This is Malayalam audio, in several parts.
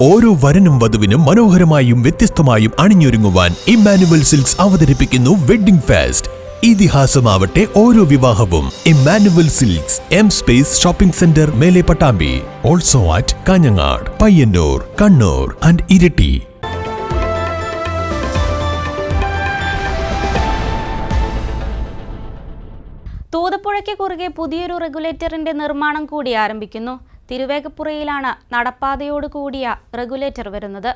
ഓരോ വരനും വധുവിനും മനോഹരമായും വ്യത്യസ്തമായും അണിഞ്ഞൊരുങ്ങുവാൻ ഇമ്മാനുവൽ സിൽക്സ് അവതരിപ്പിക്കുന്നു വെഡ്ഡിംഗ് ഫാസ്റ്റ്. ഇതിഹാസമാവട്ടെ ഓരോ വിവാഹവും. Emmanuel Silks M Space shopping centre മേലെ Pattambi. Also at Kanhangad Payyanur Kannur and Iritty. തൂതപ്പുഴയ്ക്ക് കുറുകെ പുതിയൊരു റെഗുലേറ്ററിന്റെ നിർമ്മാണം കൂടി ആരംഭിക്കുന്നു. തിരുവേഗപ്പുറയിലാണ് നടപ്പാതയോട് കൂടിയ റെഗുലേറ്റർ വരുന്നത്.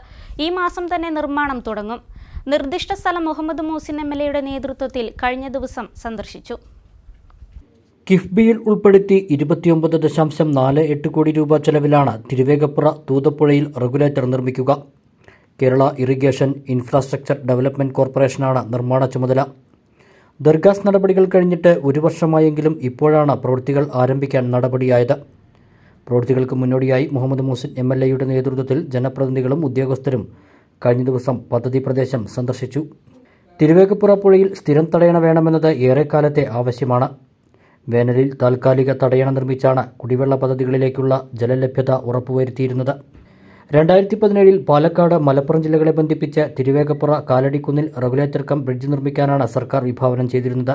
ഈ മാസം തന്നെ നിർമ്മാണം തുടങ്ങും. നിർദ്ദിഷ്ട സ്ഥലം മുഹമ്മദ് മൂസിൻ എം എൽ എയുടെ നേതൃത്വത്തിൽ കഴിഞ്ഞ ദിവസം സന്ദർശിച്ചു. കിഫ്ബിയിൽ ഉൾപ്പെടുത്തി ഇരുപത്തിയൊമ്പത് ദശാംശം നാല് എട്ട് കോടി രൂപ ചെലവിലാണ് തിരുവേഗപ്പുറ തൂതപ്പുഴയിൽ റെഗുലേറ്റർ നിർമ്മിക്കുക. കേരള ഇറിഗേഷൻ ഇൻഫ്രാസ്ട്രക്ചർ ഡെവലപ്മെന്റ് കോർപ്പറേഷനാണ് നിർമ്മാണ ചുമതല. ദർഗാസ് നടപടികൾ കഴിഞ്ഞിട്ട് ഒരു വർഷമായെങ്കിലും ഇപ്പോഴാണ് പ്രവൃത്തികൾ ആരംഭിക്കാൻ നടപടിയായത്. പ്രവൃത്തികൾക്ക് മുന്നോടിയായി മുഹമ്മദ് മൂസിൻ എം എൽ എയുടെ നേതൃത്വത്തിൽ ജനപ്രതിനിധികളും ഉദ്യോഗസ്ഥരും കഴിഞ്ഞ ദിവസം പദ്ധതി പ്രദേശം സന്ദർശിച്ചു. തിരുവേക്കപ്പുറ പുഴയിൽ സ്ഥിരം തടയണ വേണമെന്നത് ഏറെക്കാലത്തെ ആവശ്യമാണ്. വേനലിൽ താൽക്കാലിക തടയണ നിർമ്മിച്ചാണ് കുടിവെള്ള പദ്ധതികളിലേക്കുള്ള ജലലഭ്യത ഉറപ്പുവരുത്തിയിരുന്നത്. രണ്ടായിരത്തി പതിനേഴിൽ പാലക്കാട് മലപ്പുറം ജില്ലകളെ ബന്ധിപ്പിച്ച തിരുവേഗപ്പുറ കാലടിക്കുന്നിൽ റെഗുലേറ്റർ കം ബ്രിഡ്ജ് നിർമ്മിക്കാനാണ് സർക്കാർ വിഭാവനം ചെയ്തിരുന്നത്.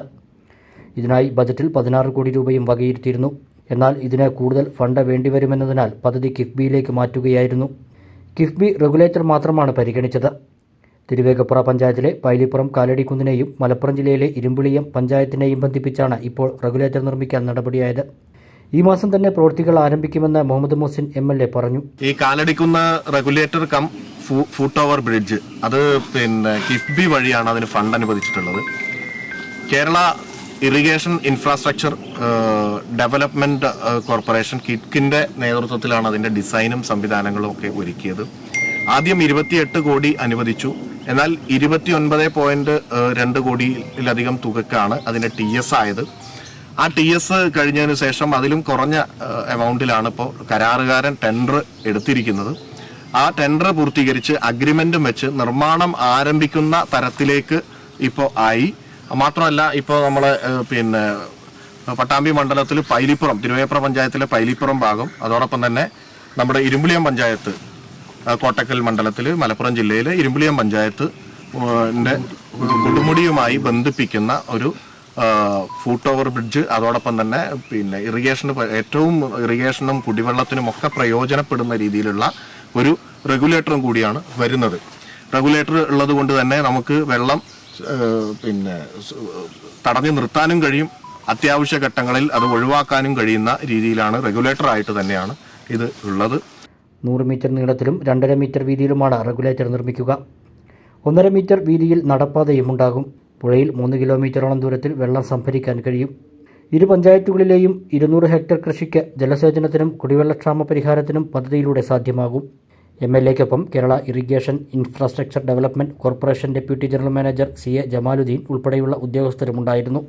ഇതിനായി ബജറ്റിൽ പതിനാറ് കോടി രൂപയും വകയിരുത്തിയിരുന്നു. എന്നാൽ ഇതിന് കൂടുതൽ ഫണ്ട് വേണ്ടിവരുമെന്നതിനാൽ പദ്ധതി കിഫ്ബിയിലേക്ക് മാറ്റുകയായിരുന്നു. കിഫ്ബി റെഗുലേറ്റർ മാത്രമാണ് പരിഗണിച്ചത്. തിരുവേഗപ്പുറ പഞ്ചായത്തിലെ പൈലിപ്പുറം കാലടിക്കുന്നിനെയും മലപ്പുറം ജില്ലയിലെ ഇരുമ്പുളിയം പഞ്ചായത്തിനെയും ബന്ധിപ്പിച്ചാണ് ഇപ്പോൾ റെഗുലേറ്റർ നിർമ്മിക്കാൻ നടപടിയായത്. ഈ മാസം തന്നെ പ്രവൃത്തികൾ ആരംഭിക്കുമെന്ന് Muhammad Muhsin M L A പറഞ്ഞു. ഈ Kaladikkunnu regulator cum foot over bridge അത് പിന്നെ കിഫ്ബി വഴിയാണ് അതിന് fund അനുവദിച്ചിട്ടുള്ളത്. Kerala irrigation infrastructure development corporation കിറ്റ്കിന്റെ നേതൃത്വത്തിലാണ് അതിന്റെ ഡിസൈനും സംവിധാനങ്ങളും ഒക്കെ ഒരുക്കിയത്. ആദ്യം ഇരുപത്തിയെട്ട് കോടി അനുവദിച്ചു. എന്നാൽ ഇരുപത്തിയൊൻപത് പോയിന്റ് ഏഹ്, രണ്ട് കോടിയിലധികം തുകക്കാണ് അതിന്റെ ടി എസ് ആയത്. ആ ടി എസ് കഴിഞ്ഞതിന് ശേഷം അതിലും കുറഞ്ഞ എമൗണ്ടിലാണ് ഇപ്പോൾ കരാറുകാരൻ ടെൻഡർ എടുത്തിരിക്കുന്നത്. ആ ടെൻഡർ പൂർത്തീകരിച്ച് അഗ്രിമെന്റും വെച്ച് നിർമ്മാണം ആരംഭിക്കുന്ന തരത്തിലേക്ക് ഇപ്പോൾ ആയി. മാത്രമല്ല ഇപ്പോൾ നമ്മൾ പിന്നെ പട്ടാമ്പി മണ്ഡലത്തിൽ പൈലിപ്പുറം തിരുവേപ്ര പഞ്ചായത്തിലെ പൈലിപ്പുറം ഭാഗം അതോടൊപ്പം തന്നെ നമ്മുടെ ഇരുമ്പുളിയം പഞ്ചായത്ത് കോട്ടക്കൽ മണ്ഡലത്തിൽ മലപ്പുറം ജില്ലയിലെ ഇരുമ്പുളിയം പഞ്ചായത്ത് കൊടുമുടിയുമായി ബന്ധിപ്പിക്കുന്ന ഒരു ഫൂട്ട് ഓവർ ബ്രിഡ്ജ് അതോടൊപ്പം തന്നെ പിന്നെ ഇറിഗേഷന് ഏറ്റവും ഇറിഗേഷനും കുടിവെള്ളത്തിനും ഒക്കെ പ്രയോജനപ്പെടുന്ന രീതിയിലുള്ള ഒരു റെഗുലേറ്ററും കൂടിയാണ് വരുന്നത്. റെഗുലേറ്റർ ഉള്ളത് കൊണ്ട് തന്നെ നമുക്ക് വെള്ളം പിന്നെ തടഞ്ഞു നിർത്താനും കഴിയും. അത്യാവശ്യ ഘട്ടങ്ങളിൽ അത് ഒഴിവാക്കാനും കഴിയുന്ന രീതിയിലാണ് റെഗുലേറ്റർ ആയിട്ട് തന്നെയാണ് ഇത് ഉള്ളത്. നൂറ് മീറ്റർ നീളത്തിലും രണ്ടര മീറ്റർ വീതിയിലുമാണ് റെഗുലേറ്റർ നിർമ്മിക്കുക. ഒന്നര മീറ്റർ വീതിയിൽ നടപ്പാതയും ഉണ്ടാകും. പുഴയിൽ മൂന്ന് കിലോമീറ്ററോളം ദൂരത്തിൽ വെള്ളം സംഭരിക്കാൻ കഴിയും. ഇരു പഞ്ചായത്തുകളിലെയും ഇരുന്നൂറ് ഹെക്ടർ കൃഷിക്ക് ജലസേചനത്തിനും കുടിവെള്ളക്ഷാമ പരിഹാരത്തിനും പദ്ധതിയിലൂടെ സാധ്യമാകും. M L എക്കൊപ്പം Kerala irrigation infrastructure development corporation deputy general manager C A Jamaluddin ഉൾപ്പെടെയുള്ള ഉദ്യോഗസ്ഥരുമുണ്ടായിരുന്നു